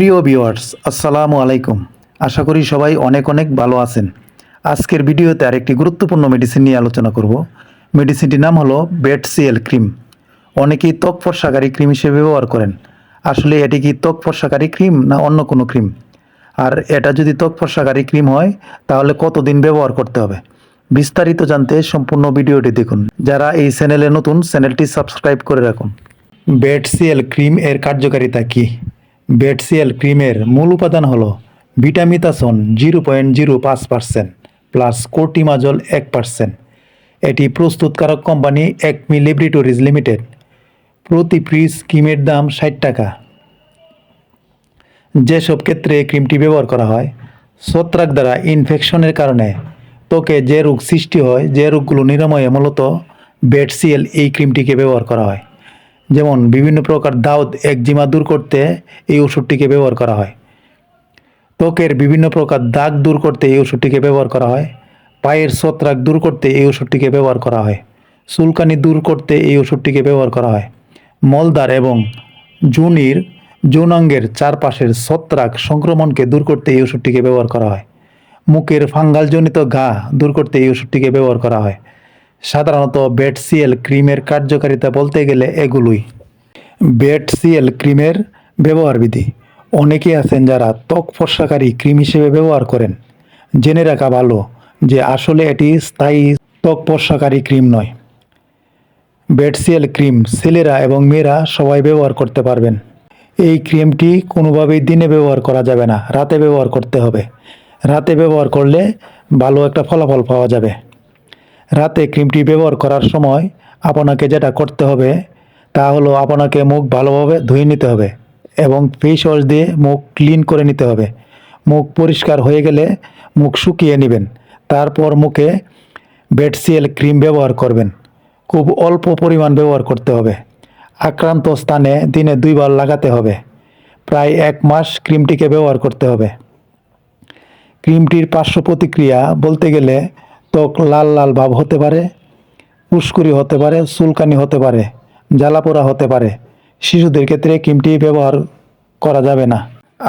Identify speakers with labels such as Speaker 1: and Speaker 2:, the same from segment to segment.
Speaker 1: প্রিয় ভিউয়ার্স, আসসালামু আলাইকুম। আশা করি সবাই অনেক অনেক ভালো আছেন। আজকের ভিডিওতে আরেকটি গুরুত্বপূর্ণ মেডিসিন নিয়ে আলোচনা করব। মেডিসিনটির নাম হলো বেডসিএল ক্রিম অনেকেই ত্বক ফর্সাকারী ক্রিম হিসেবে ব্যবহার করেন। আসলে এটি কি ত্বক ফর্সাকারী ক্রিম না অন্য কোনো ক্রিম আর এটা যদি ত্বক ফর্সাকারী ক্রিম হয়, তাহলে কতদিন ব্যবহার করতে হবে? বিস্তারিত জানতে সম্পূর্ণ ভিডিওটি দেখুন। যারা এই চ্যানেলে নতুন চ্যানেলটি সাবস্ক্রাইব করে রাখুন। বেডসিএল ক্রিম এর কার্যকারিতা কী? বেডসিএল ক্রিমের মূল উপাদান হল ভিটামিতাসন জিরো পয়েন্ট জিরো পাঁচ পার্সেন্ট প্লাস কোর্টিমাজল এক পার্সেন্ট। এটি প্রস্তুতকারক কোম্পানি একমি ল্যাবরেটরিজ লিমিটেড। প্রতি পিস ক্রিমের দাম ষাট টাকা। যেসব ক্ষেত্রে ক্রিমটি ব্যবহার করা হয়, ছত্রাক দ্বারা ইনফেকশনের কারণে ত্বকে যে রোগ সৃষ্টি হয়, যে রোগগুলো নিরাময়ে মূলত বেডসিএল এই ক্রিমটিকে ব্যবহার করা হয়। যেমন বিভিন্ন প্রকার দাউদ একজিমা দূর করতে এই ওষুধটিকে ব্যবহার করা হয়। ত্বকের বিভিন্ন প্রকার দাগ দূর করতে এই ওষুধটিকে ব্যবহার করা হয়। পায়ের ছত্রাক দূর করতে এই ওষুধটিকে ব্যবহার করা হয়। চুলকানি দূর করতে এই ওষুধটিকে ব্যবহার করা হয়। মলদার এবং জুনির যৌনাঙ্গের চারপাশের ছত্রাক সংক্রমণকে দূর করতে এই ওষুধটিকে ব্যবহার করা হয়। মুখের ফাঙ্গালজনিত ঘা দূর করতে এই ওষুধটিকে ব্যবহার করা হয়। সাধারণত বেডসিএল ক্রিমের কার্যকারিতা বলতে গেলে এগুলোই। বেডসিএল ক্রিমের ব্যবহার বিধি। অনেকেই আছেন যারা ত্বক ফর্সাকারী ক্রিম হিসেবে ব্যবহার করেন। জেনে রাখা ভালো যে আসলে এটি স্থায়ী ত্বক ফর্সাকারী ক্রিম নয়। বেডসিএল ক্রিম ছেলেরা এবং মেয়েরা সবাই ব্যবহার করতে পারবেন। এই ক্রিমটি কোনোভাবেই দিনে ব্যবহার করা যাবে না, রাতে ব্যবহার করতে হবে। রাতে ব্যবহার করলে ভালো একটা ফলাফল পাওয়া যাবে। রাতে ক্রিমটি ব্যবহার করার সময় আপনাকে যেটা করতে হবে তা হলো আপনাকে মুখ ভালোভাবে ধুয়ে নিতে হবে এবং ফেস ওয়াশ দিয়ে মুখ ক্লিন করে নিতে হবে। মুখ পরিষ্কার হয়ে গেলে মুখ শুকিয়ে নেবেন। তারপর মুখে বেডসিএল ক্রিম ব্যবহার করবেন। খুব অল্প পরিমাণ ব্যবহার করতে হবে। আক্রান্ত স্থানে দিনে দুইবার লাগাতে হবে। প্রায় এক মাস ক্রিমটিকে ব্যবহার করতে হবে। ক্রিমটির পার্শ্ব প্রতিক্রিয়া বলতে গেলে ত্বক লাল লাল ভাব হতে পারে, উস্কুরি হতে পারে, চুলকানি হতে পারে, জ্বালাপোড়া হতে পারে। শিশুদের ক্ষেত্রে ক্রিমটি ব্যবহার করা যাবে না।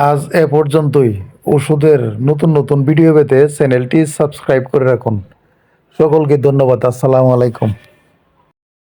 Speaker 1: আজ এ পর্যন্তই। ওষুধের নতুন নতুন ভিডিও পেতে চ্যানেলটি সাবস্ক্রাইব করে রাখুন। সকলকে ধন্যবাদ। আসসালামু আলাইকুম।